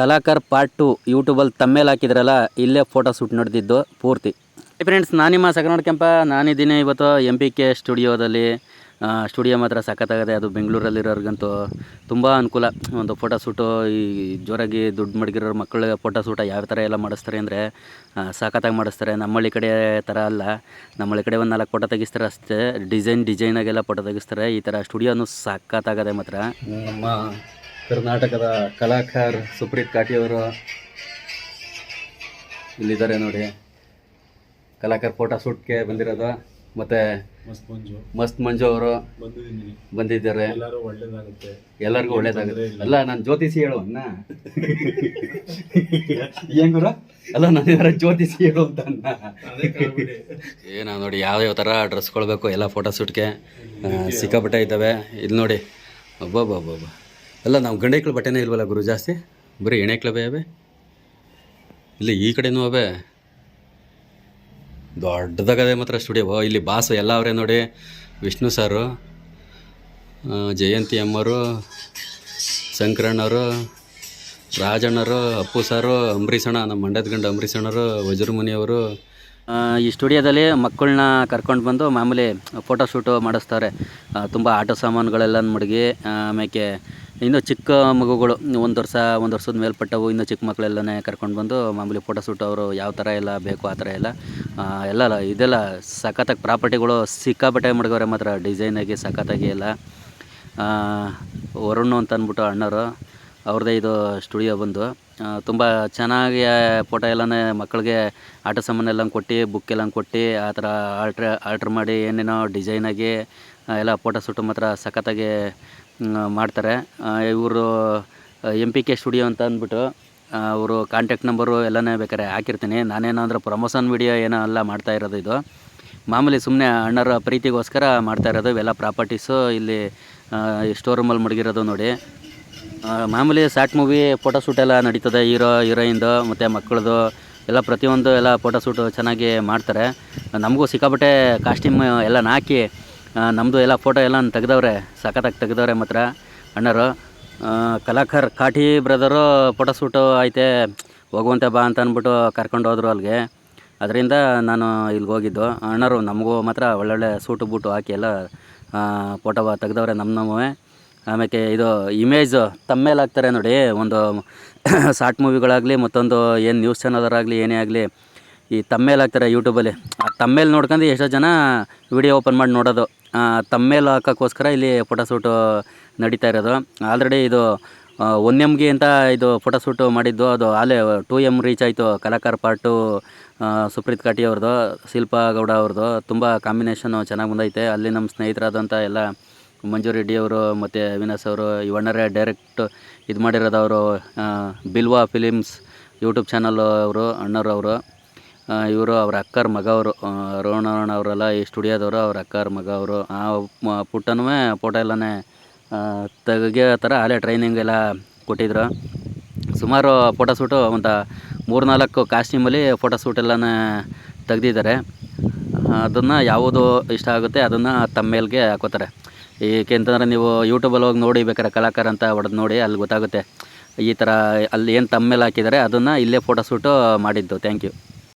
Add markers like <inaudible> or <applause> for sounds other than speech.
ಕಲಾಕರ್ part two ಯೂಟ್ಯೂಬಲ್ಲಿ ತಮ್ಮೇಲೆ ಹಾಕಿದ್ರಲ್ಲ ಇಲ್ಲೇ photo shoot ನಡೆದಿದ್ದು ಪೂರ್ತಿ. ಫ್ರೆಂಡ್ಸ್ ನಾನು ನಿಮ್ಮ ಸಕನಾಡ್ ಕೆಂಪ. ನಾನಿದ್ದೀನಿ ಇವತ್ತು ಎಂ ಪಿ ಕೆ ಸ್ಟುಡಿಯೋದಲ್ಲಿ ಸ್ಟುಡಿಯೋ ಮಾತ್ರ ಸಖತ್ತಾಗದೆ ಅದು ಬೆಂಗಳೂರಲ್ಲಿರೋರ್ಗಂತೂ ತುಂಬ ಅನುಕೂಲ. ಒಂದು ಫೋಟೋ ಶೂಟು ಈ ಜೋರಾಗಿ ದುಡ್ಡು ಮಡಗಿರೋ ಮಕ್ಕಳ ಫೋಟೋ ಶೂಟ ಯಾವ ಥರ ಎಲ್ಲ ಮಾಡಿಸ್ತಾರೆ ಅಂದರೆ ಸಖತ್ತಾಗಿ ಮಾಡಿಸ್ತಾರೆ. ನಮ್ಮಳ್ಳಿ ಕಡೆ ಥರ ಅಲ್ಲ. ನಮ್ಮಳ್ಳಿ ಕಡೆ ಒಂದು ನಾಲ್ಕು ಫೋಟೋ ತೆಗಿಸ್ತಾರೆ ಅಷ್ಟೇ. ಡಿಸೈನ್ ಡಿಸೈನಾಗೆಲ್ಲ ಫೋಟೋ ತೆಗಿಸ್ತಾರೆ. ಈ ಥರ ಸ್ಟುಡಿಯೋನು ಸಖತ್ತಾಗದೆ ಮಾತ್ರ. ನಮ್ಮ ಕರ್ನಾಟಕದ ಕಲಾಕಾರ ಸುಪ್ರೀತ್ ಕಾಟಿಯವರು ಇಲ್ಲಿದ್ದಾರೆ ನೋಡಿ. ಕಲಾಕಾರ ಫೋಟೋ ಶೂಟ್ಗೆ ಬಂದಿರೋದು. ಮತ್ತೆ ಮಸ್ತ್ ಮಂಜು. ಮಸ್ತ್ ಮಂಜು ಅವರು ಬಂದಿದ್ದಾರೆ. ಒಳ್ಳೇದಾಗುತ್ತೆ. ಎಲ್ಲರಿಗೂ ಒಳ್ಳೇದಾಗುತ್ತೆ. ಅಲ್ಲ ನಾನು ಜ್ಯೋತಿಷಿ ಹೇಳು ಅನ್ನ <laughs> ಏನ್ ಗುರು? ಅಲ್ಲ ನಾನು ಜ್ಯೋತಿಷಿ ಹೇಳು ಅಂತ ಅನ್ನ ಅದೇ ಏನೋ ನೋಡಿ ಯಾವ ಯಾವ ಥರ ಡ್ರೆಸ್ ಕೊಡಬೇಕು ಎಲ್ಲ ಫೋಟೋ ಶೂಟ್ಗೆ ಸಿಕ್ಕಾಪಟ್ಟೆ ಇದ್ದಾವೆ. ಇಲ್ಲಿ ನೋಡಿ. ಒಬ್ಬೊಬ್ಬೊಬ್ಬೊಬ್ಬ ಅಲ್ಲ, ನಾವು ಗಂಡೈಕ್ಳು ಬಟ್ಟೆನೇ ಇಲ್ವಲ್ಲ ಗುರು ಜಾಸ್ತಿ? ಬರೀ ಎಣೆಕ್ಳವೇ ಅವೆ? ಇಲ್ಲಿ ಈ ಕಡೆನೂ ಅವೆ? ದೊಡ್ಡದಾಗದೆ ಮಾತ್ರ ಸ್ಟುಡಿಯೋ ಇಲ್ಲಿ ಬಾಸು ಎಲ್ಲ ಅವರೇ ನೋಡಿ. ವಿಷ್ಣು ಸಾರು ಜಯಂತಿ ಅಮ್ಮರು ಶಂಕರಣ್ಣವರು ರಾಜಣ್ಣರು, ಅಪ್ಪು ಸಾರು ಅಂಬರೀಷಣ್ಣ ನಮ್ಮ ಮಂಡ್ಯದ ಗಂಡ ಅಂಬರೀಷಣ್ಣರು ವಜ್ರಮುನಿಯವರು ಈ ಸ್ಟುಡಿಯೋದಲ್ಲಿ ಮಕ್ಕಳನ್ನ ಕರ್ಕೊಂಡು ಬಂದು ಮಾಮೂಲಿ ಫೋಟೋಶೂಟು ಮಾಡಿಸ್ತಾರೆ. ತುಂಬ ಆಟ ಸಾಮಾನುಗಳೆಲ್ಲ ಮಡಗಿ ಆಮೇಲೆ ಇನ್ನು ಚಿಕ್ಕ ಮಗುಗಳು, ಒಂದು ವರ್ಷ, ಒಂದು ವರ್ಷದ ಮೇಲ್ಪಟ್ಟವು, ಇನ್ನು ಚಿಕ್ಕ ಮಕ್ಕಳೆಲ್ಲನೇ ಕರ್ಕೊಂಡು ಬಂದು ಮಾಮೂಲಿ ಫೋಟೋ ಶೂಟ್ ಅವರು ಯಾವ ಥರ ಎಲ್ಲ ಬೇಕು ಆ ಥರ ಎಲ್ಲ ಎಲ್ಲ ಇದೆಲ್ಲ ಸಖತ್ತಾಗಿ ಪ್ರಾಪರ್ಟಿಗಳು ಸಿಕ್ಕಾಪಟ್ಟೆ ಮಡಗವ್ರೆ ಮಾತ್ರ ಡಿಸೈನಾಗಿ ಸಖತ್ತಾಗಿ ಎಲ್ಲ. ವರುಣ್ ಅಂತ ಅಂದ್ಬಿಟ್ಟು ಅಣ್ಣರು ಅವ್ರದ್ದೇ ಇದು ಸ್ಟುಡಿಯೋ ಬಂದು. ತುಂಬ ಚೆನ್ನಾಗಿ ಫೋಟೋ ಎಲ್ಲನೇ ಮಕ್ಕಳಿಗೆ ಆಟ ಸಾಮಾನೆಲ್ಲ ಕೊಟ್ಟು ಬುಕ್ ಎಲ್ಲ ಕೊಟ್ಟು, ಆ ಥರ ಆಲ್ಟ್ರ್ ಆಲ್ಟ್ರ್ ಮಾಡಿ, ಏನೇನೋ ಡಿಸೈನಾಗಿ ಎಲ್ಲ ಫೋಟೋ ಶೂಟು ಮಾತ್ರ ಸಖತ್ತಾಗಿ ಮಾಡ್ತಾರೆ. ಇವರು ಎಂ ಪಿ ಕೆ ಸ್ಟುಡಿಯೋ ಅಂತ ಅಂದ್ಬಿಟ್ಟು ಅವರು ಕಾಂಟ್ಯಾಕ್ಟ್ ನಂಬರು ಎಲ್ಲನೇ ಬೇಕಾದ್ರೆ ಹಾಕಿರ್ತೀನಿ. ನಾನೇನಾದರೂ ಪ್ರಮೋಷನ್ ವಿಡಿಯೋ ಏನೋ ಎಲ್ಲ ಮಾಡ್ತಾ ಇರೋದು ಇದು. ಮಾಮೂಲಿ ಸುಮ್ಮನೆ ಅಣ್ಣರ ಪ್ರೀತಿಗೋಸ್ಕರ ಮಾಡ್ತಾ ಇರೋದು ಇವೆಲ್ಲ ಪ್ರಾಪರ್ಟೀಸು ಇಲ್ಲಿ ಸ್ಟೋರ್ ರೂಮಲ್ಲಿ ಮಡಗಿರೋದು ನೋಡಿ. ಮಾಮೂಲಿ ಶಾರ್ಟ್ ಮೂವಿ ಫೋಟೋ ಶೂಟ್ ಎಲ್ಲ ನಡೀತದೆ. ಹೀರೋ ಹೀರೋಯಿಂದು ಮತ್ತು ಮಕ್ಕಳದು, ಎಲ್ಲ ಪ್ರತಿಯೊಂದು ಎಲ್ಲ ಫೋಟೋ ಶೂಟು ಚೆನ್ನಾಗಿ ಮಾಡ್ತಾರೆ. ನಮಗೂ ಸಿಕ್ಕಾಪಟ್ಟೆ ಕಾಸ್ಟ್ಯೂಮ್ ಎಲ್ಲ ಹಾಕಿ ನಮ್ಮದು ಎಲ್ಲ ಫೋಟೋ ಎಲ್ಲ ತೆಗೆದವ್ರೆ, ಸಖತ್ತಾಗಿ ತೆಗೆದವ್ರೆ ಮಾತ್ರ. ಅಣ್ಣರು ಕಲಾಕರ್ ಕಾಟಿ ಬ್ರದರು ಫೋಟೋ ಶೂಟು ಐತೆ, ಹೋಗುವಂತೆ ಬಾ ಅಂತ ಅಂದ್ಬಿಟ್ಟು ಕರ್ಕೊಂಡು ಹೋದರು ಅಲ್ಲಿಗೆ ಅದರಿಂದ ನಾನು ಇಲ್ಲಿಗೆ ಹೋಗಿದ್ದು. ಅಣ್ಣರು ನಮಗೂ ಮಾತ್ರ ಒಳ್ಳೊಳ್ಳೆ ಸೂಟು ಬೂಟು ಹಾಕಿ ಎಲ್ಲ ಫೋಟೋ ತೆಗೆದವ್ರೆ ನಮ್ಮ ನಮ್ಮವೇ ಆಮೇಲೆ ಇದು ಇಮೇಜು ತಮ್ಮೇಲೆ ಹಾಕ್ತಾರೆ ನೋಡಿ, ಒಂದು <coughs> ಶಾರ್ಟ್ ಮೂವಿಗಳಾಗಲಿ ಮತ್ತೊಂದು ಏನು ನ್ಯೂಸ್ ಚಾನಲರಾಗಲಿ ಏನೇ ಆಗಲಿ, ಈ ತಮ್ಮೇಲೆ ಹಾಕ್ತಾರೆ ಯೂಟ್ಯೂಬಲ್ಲಿ ಆ ತಮ್ಮೇಲೆ ನೋಡ್ಕೊಂಡು ಎಷ್ಟೋ ಜನ ವಿಡಿಯೋ ಓಪನ್ ಮಾಡಿ ನೋಡೋದು. ಆ, ತಮ್ಮೇಲೆ ಹಾಕೋಕ್ಕೋಸ್ಕರ ಇಲ್ಲಿ ಫೋಟೋ ಶೂಟು ನಡೀತಾ ಇರೋದು. ಆಲ್ರೆಡಿ ಇದು ಒನ್ ಎಮ್ಗೆ ಅಂತ ಇದು ಫೋಟೋ ಶೂಟು ಮಾಡಿದ್ದು. ಅದು ಅಲ್ಲೇ ಟೂ ಎಂ ರೀಚ್ ಆಯಿತು. ಕಲಾಕಾರ ಪಾರ್ಟು ಸುಪ್ರೀತ್ ಕಾಟಿ ಅವ್ರದ್ದು ಶಿಲ್ಪಾ ಗೌಡ ಅವ್ರದ್ದು. ತುಂಬ ಕಾಂಬಿನೇಷನು ಚೆನ್ನಾಗಿ ಬಂದೈತೆ. ಅಲ್ಲಿ ನಮ್ಮ ಸ್ನೇಹಿತರಾದಂಥ ಎಲ್ಲ ಮಂಜು ರೆಡ್ಡಿ ಅವರು ಮತ್ತು ಅವಿನಾಶ್ ಅವರು ಇವಣ್ಣರೇ ಡೈರೆಕ್ಟ್ ಇದು ಮಾಡಿರೋದು ಅವರು ಬಿಲ್ವಾ ಫಿಲಿಮ್ಸ್ ಯೂಟ್ಯೂಬ್ ಚಾನಲ್ ಅವರು ಅಣ್ಣರವರು ಇವರು ಅವ್ರ ಅಕ್ಕರ ಮಗ ಅವರು ರೋಣಣ್ಣ ಅವರೆಲ್ಲ ಈ ಸ್ಟುಡಿಯೋದವರು, ಅವ್ರ ಅಕ್ಕರ ಮಗ ಅವರು. ಆ ಪುಟ್ಟನೂ ಫೋಟೋ ಎಲ್ಲನೇ ತೆಗೆಯೋ ಥರ ಅಲ್ಲೇ ಟ್ರೈನಿಂಗ್ ಎಲ್ಲ ಕೊಟ್ಟಿದ್ರು. ಸುಮಾರು ಫೋಟೋ ಶೂಟು ಒಂದು ಮೂರು ನಾಲ್ಕು ಕಾಸ್ಟ್ಯೂಮಲ್ಲಿ ಫೋಟೋ ಶೂಟ್ ಎಲ್ಲನೇ ತೆಗ್ದಿದ್ದಾರೆ. ಅದನ್ನು ಯಾವುದು ಇಷ್ಟ ಆಗುತ್ತೆ ಅದನ್ನು ತಮ್ಮೇಲ್ಗೆ ಹಾಕೋತಾರೆ. ಏಕೆಂತಂದರೆ ನೀವು ಯೂಟ್ಯೂಬಲ್ಲಿ ಹೋಗಿ ನೋಡಿ ಬೇಕಾದ್ರೆ ಕಲಾಕಾರ ಅಂತ ಹೊಡೆದು ನೋಡಿ ಅಲ್ಲಿ ಗೊತ್ತಾಗುತ್ತೆ. ಈ ಥರ ಅಲ್ಲಿ ಏನು ತಮ್ಮೇಲೆ ಹಾಕಿದ್ದಾರೆ ಅದನ್ನು ಇಲ್ಲೇ ಫೋಟೋ ಶೂಟು ಮಾಡಿದ್ದು. Thank you